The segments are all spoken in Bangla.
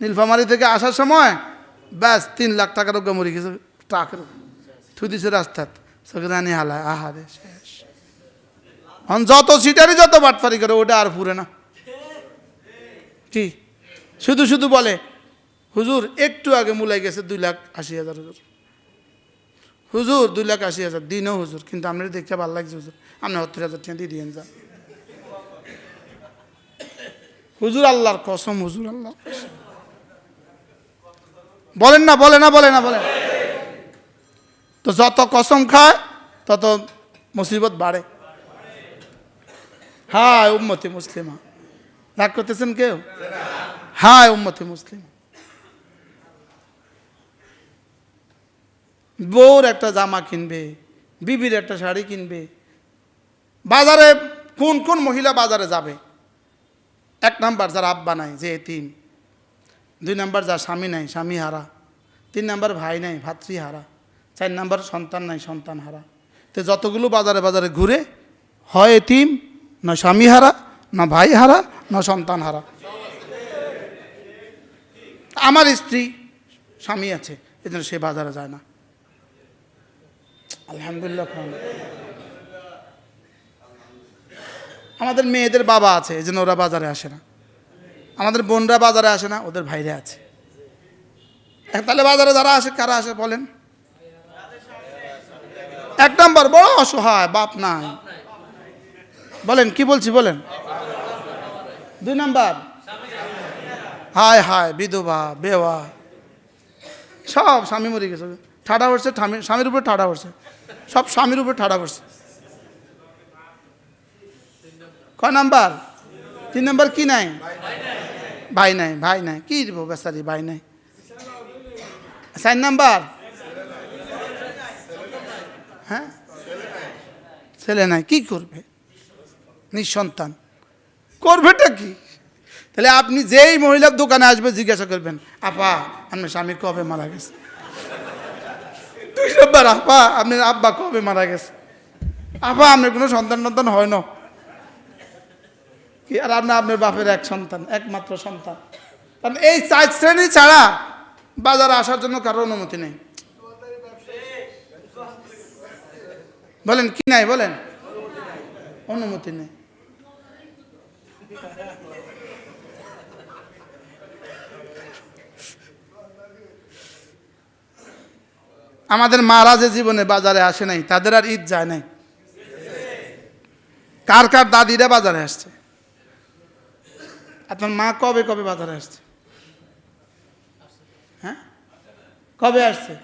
নীলফামারি থেকে আসার সময়, ব্যাস, তিন লাখ টাকার ওকে মরে গেছে ট্রাকের থুই দিছে রাস্তাত। সগরানি হালায় আহারে শেষ। এখন যত সিটারই যত বাটফারি করে, ওটা আর পুরে না। কি? শুধু শুধু বলে, হুজুর, একটু আগে মুলাই গেছে দুই লাখ আশি হাজার হুজুর। হুজুর, দুই লাখ আশি হাজার, দিনও হুজুর, কিন্তু আপনার দেখতে ভালো লাগছে হুজুর। আপনি সত্তর হাজার টাকা দিয়ে দিয়েন যান হুজুর আল্লাহর কসম, হুজুর আল্লাহর কসম। বলেন না, বলে না বলে না, বলে তো যত কসম খায়, তত মুসিবত বাড়ে। হ্যাঁ উম্মতি মুসলিমা। রাগ করতেছেন কেউ? হ্যাঁ উম্মতি মুসলিম। বউর একটা জামা কিনবে, বিবির একটা শাড়ি কিনবে। বাজারে কোন কোন মহিলা বাজারে যাবে? এক নাম্বার যার আব্বা নাই, যে এতিম। দুই নাম্বার যার স্বামী নাই, স্বামী হারা। তিন নাম্বার ভাই নাই, ভাতৃ হারা। চার নাম্বার সন্তান নাই, সন্তান হারা। তো যতগুলো বাজারে বাজারে ঘুরে, হয় এতিম, না স্বামী হারা, না ভাই হারা, না সন্তান হারা। আমার স্ত্রী, স্বামী আছে এই জন্য সে বাজারে যায় না। আলহামদুলিল্লাহ। আমাদের মেয়েদের বাবা আছে এই জন্য ওরা বাজারে আসে না। আমাদের বোনরা বাজারে আসে না, ওদের ভাইরে আছে। তাহলে বাজারে যারা আসে, কারা আসে বলেন? এক নম্বর, বড় অসহায়, বাপ নাই। বলেন, কি বলছি, বলেন? দুই নম্বর, হায় হায়, বিধবা, বেওয়া। সব স্বামী মরে গেছে। ঠাডা পড়ছে স্বামীর উপরে ঠাডা পড়ছে সব স্বামীর উপরে ঠাডা পড়ছে কয় নাম্বার? তিন নাম্বার কি নাই? ভাই নাই ভাই নাই। কি দিব বেচারি ভাই নাই? চার নাম্বার? হ্যাঁ? ছেলে নাই, কি করবে? নিঃসন্তান। করবেটা কি? তাহলে আপনি যেই মহিলার দোকানে আসবে, জিজ্ঞাসা করবেন, আপা, আপনার স্বামী কবে মারা গেছে? দুই নম্বর, আপা, আপনার আব্বা কবে মারা গেছে? আপা, আপনার কোনো সন্তান টন্তান হয় না। কি আর আপনার আপনার বাপের এক সন্তান, একমাত্র সন্তান? কারণ এই চার শ্রেণি ছাড়া বাজারে আসার জন্য কারও অনুমতি নেই। বলেন, কি নাই বলেন? অনুমতি নেই। আমাদের মারা যে জীবনে বাজারে আসে নাই, তাদের আর ঈদ যায় নাই। কার কার দাদিরা বাজারে আসছে? আপনার মা কবে কবে বাজারে আসছে? হ্যাঁ? কবে আসছে?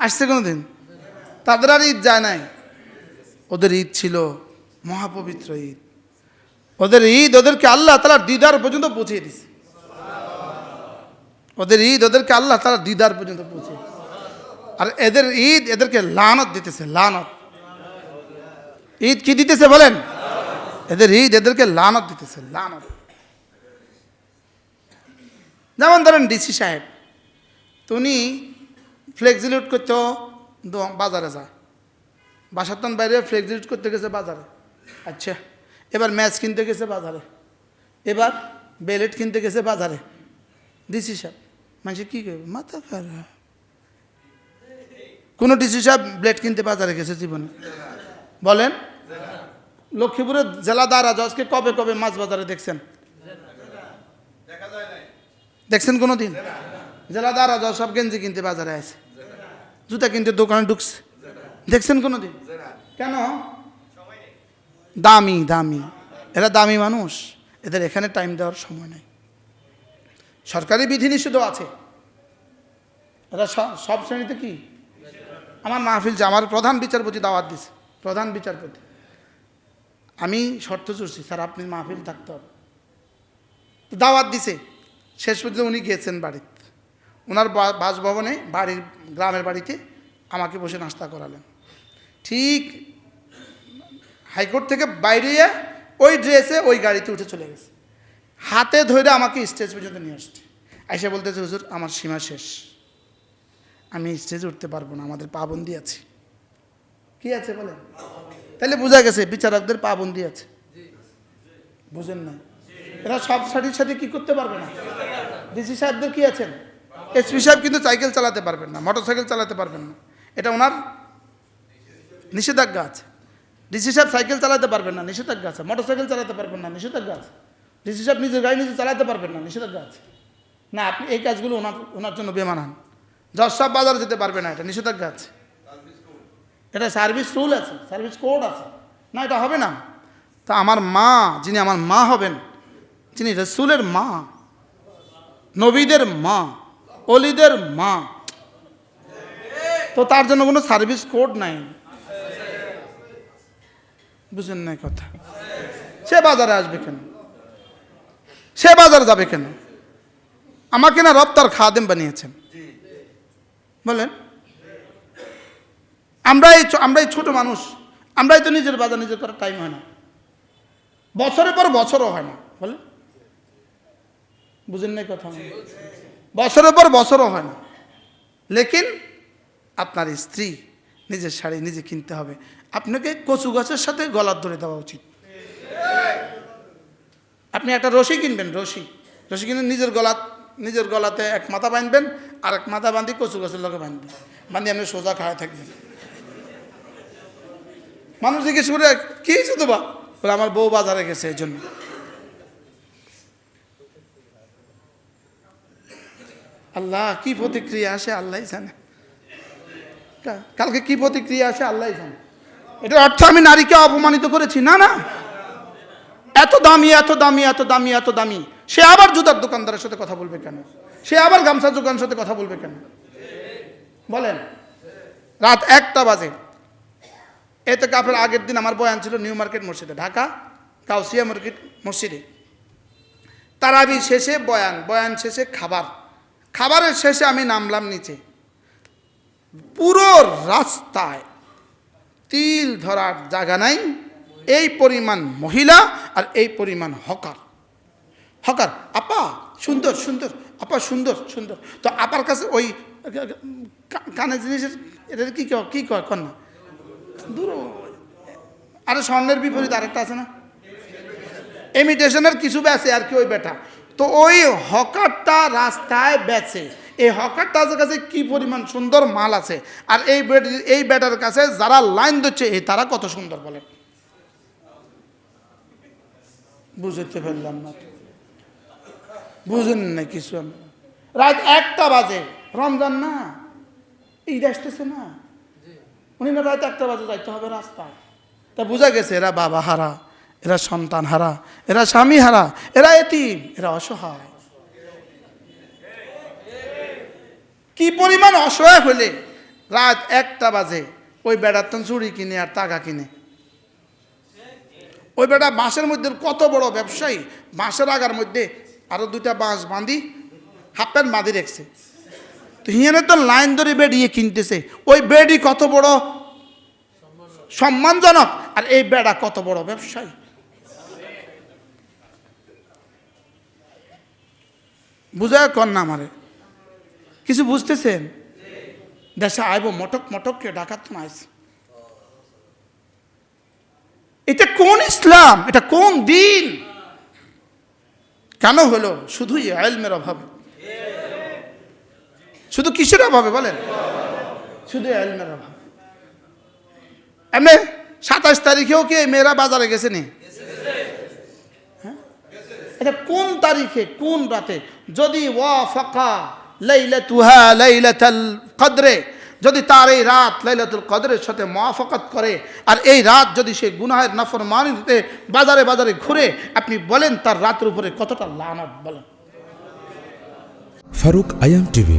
আসছে কোনো দিন তাদের আর ঈদ যায় নাই। ওদের ঈদ ছিল মহাপবিত্র ঈদ। ওদের ঈদ ওদেরকে আল্লাহ তালা দিদার পর্যন্ত পৌঁছে দিছে। ওদের ঈদ ওদেরকে আল্লাহ তালা দিদার পর্যন্ত পৌঁছে আর এদের ঈদ এদেরকে লানত দিতেছে, লানত। ঈদ কি দিতেছে বলেন? এদের ঈদ এদেরকে লানত দিতেছে, লানত। যেমন ধরেন ডিসি সাহেব তো উনি ফ্লেক্সিলিউট করতে বাজারে যায় বাসাতন বাইরে ফ্লেক্সিলিউট করতে গেছে বাজারে। আচ্ছা এবার ম্যাচ কিনতে গেছে বাজারে। এবার বেলেট কিনতে গেছে বাজারে। ডিসি সাহেব, মানুষ কী করবে মাথা খারাপ। কোনো ডিসি সাহেব ব্লেড কিনতে বাজারে গেছে জীবনে। বলেন। লক্ষ্মীপুরের জেলা দ্বারা আজকে কবে কবে মাছ বাজারে দেখছেন? দেখছেন কোনো দিন জেলা দ্বারা জজ সব গেঞ্জি কিনতে বাজারে আছে। জুতা কিনতে দোকানে ঢুকছে। দেখছেন কোনো দিন কেন? দামি দামি। এরা দামি মানুষ। এদের এখানে টাইম দেওয়ার সময় নেই। সরকারি বিধিনিষেধও আছে। এরা সব শ্রেণীতে কি? আমার মাহফিল যে, আমার প্রধান বিচারপতি দাওয়াত দিছে। প্রধান বিচারপতি। আমি শর্ত চুরছি স্যার, আপনি মাহফিল থাকতে হবে। দাওয়াত দিছে। শেষ পর্যন্ত উনি গিয়েছেন বাড়িতে। ওনার বাসভবনে, বাড়ির, গ্রামের বাড়িতে আমাকে বসে নাস্তা করালেন। ঠিক হাইকোর্ট থেকে বাইরে ওই ড্রেসে ওই গাড়িতে উঠে চলে গেছে। হাতে ধরে আমাকে স্টেজ পর্যন্ত নিয়ে আসছে। এসে বলতেছে, হুজুর, আমার সীমা শেষ। আমি স্টেজে উঠতে পারব না, আমাদের পাবন্দি আছে। কি আছে বলেন? তাহলে বোঝা গেছে, বিচারকদের পাবন্দি আছে। বুঝেন না এরা সব সাথীর সাথে কি করতে পারবে না? ডিসি সাহেবদের কি আছেন? এসপি সাহেব কিন্তু সাইকেল চালাতে পারবেন না মোটর সাইকেল চালাতে পারবেন না। এটা ওনার নিষেধাজ্ঞা আছে। ডিসি সাহেব সাইকেল চালাতে পারবেন না, নিষেধাজ্ঞা আছে। মোটর সাইকেল চালাতে পারবেন না, নিষেধাজ্ঞা আছে। ডিসি সাহেব নিজের গাড়ি নিজে চালাতে পারবেন না, নিষেধাজ্ঞা আছে। না, আপনি এই কাজগুলো ওনার ওনার জন্য বেমানান। জজ সাহেব বাজার যেতে পারবে না, এটা নিষেধাজ্ঞা আছে। এটা সার্ভিস রুল আছে, সার্ভিস কোড আছে। না, এটা হবে না। তা আমার মা, যিনি আমার মা হবেন, যিনি রসুলের মা, নবীদের মা, অলিদের মা, তো তার জন্য কোনো সার্ভিস কোড নাই। বুঝেন না কথা। সে বাজারে আসবে কেন? সে বাজারে যাবে কেন? আমাকে না রব তার খাদেম বানিয়েছেন। বলেন। আমরাই আমরাই ছোট মানুষ। আমরাই তো নিজের বাজার, নিজের করার টাইম হয় না। বছরের পর বছরও হয় না, বলে? বুঝেন নাই কথা বছরের পর বছরও হয় না। লেকিন আপনার স্ত্রী নিজের শাড়ি নিজে কিনতে হবে। আপনাকে কচু গাছের সাথে গলার ধরে দেওয়া উচিত। আপনি একটা রশি কিনবেন, রশি। রশি কিনে নিজের গলা নিজের গলাতে এক মাথা বাঁধবেন আর এক মাথা বাঁধি কচু গাছের লগে বাঁধবেন। বাঁধি আপনি সোজা খাওয়া থাকবেন। মানুষ জিজ্ঞেস করে, কি হয়েছে তো বা? বলে, আমার বউ বাজারে গেছে এই জন্য। আল্লাহ, কি প্রতিক্রিয়া আসে? আল্লাহ জানে। কালকে কি প্রতিক্রিয়া আসে? আল্লাহ জানে। এটার অর্থ আমি নারীকে অপমানিত করেছি। না না। এত দামি এত দামি এত দামি এত দামি। সে আবার জুতার দোকানদারের সাথে কথা বলবে কেন? সে আবার গামছা দোকানের সাথে কথা বলবে কেন? বলেন। রাত একটা বাজে। এতে কাপের আগের দিন আমার বয়ান ছিল নিউ মার্কেট মসজিদে, ঢাকা কাউসিয়া মার্কেট মসজিদে। তারাবি শেষে বয়ান বয়ান শেষে খাবার। খাবারের শেষে আমি নামলাম নিচে। পুরো রাস্তায় তিল ধরার জায়গা নাই, এই পরিমাণ মহিলা আর এই পরিমাণ হকার। হকার, আপা, সুন্দর সুন্দর, আপা, সুন্দর সুন্দর। তো আপার কাছে ওই কানে জিনিসের এটা কি কি কয় কন্যা আরে স্বর্ণের বিপরীত আরেকটা আছে না? ইমিটেশনের কিছু বেচে আর কি ওই বেটা তো ওই হকারটা রাস্তায় বেচে এই হকারটার কাছে কি পরিমাণ সুন্দর মাল আছে। আর এই এই বেটার কাছে যারা লাইন দিচ্ছে এই তারা কত সুন্দর বলে। বুঝতে পারলাম না। বুঝেন না কিছু রাত একটা বাজে। রমজান না? ঈদ আসতেছে না? উনি না রাত একটা বাজে যাইতে হবে রাস্তায়। তা বোঝা গেছে, এরা বাবা হারা, এরা সন্তান হারা, এরা স্বামী হারা, এরা এতিম, এরা অসহায়। কি পরিমাণ অসহায় হলে রাত একটা বাজে, ওই বেড়ার তখন চুড়ি কিনে আর টাকা কিনে। ওই বেটা বাঁশের মধ্যে কত বড় ব্যবসায়ী, বাঁশের আগার মধ্যে আরও দুইটা বাঁশ বাঁধি, হাফ প্যান্ট বাঁধি রেখছে। তো হিয়ানে তো লাইন ধরে বেড ইয়ে কিনতেছে। ওই বেডই কত বড়? সম্মানজনক। আর এই বেড়া কত বড় ব্যবসায়ী? বুঝায় কর না আমারে। কিছু বুঝতেছেন? দেশে আইব মটক মটককে ডাকাত তো আইছে এটা কোন ইসলাম? এটা কোন দিন? কেন হলো? শুধুই আলমের অভাবে। শুধু কিসের অভাবে বলেন? শুধু আলমের অভাবে। এমনি সাতাশ তারিখেও কি মেয়েরা বাজারে গেছে নি হ্যাঁ? এটা কোন তারিখে, কোন রাতে? যদি ওয়া ফাঁকা লাইলাতুহা লাইলাতাল কদরে, যদি তার এই রাত লাইলাতুল কদরের সাথে মোয়াফাকত করে, আর এই রাত যদি সে গুনাহের নফর মানিতে বাজারে বাজারে ঘুরে, আপনি বলেন তার রাতের উপরে কতটা লানত বলেন? ফারুক আয়াম টিভি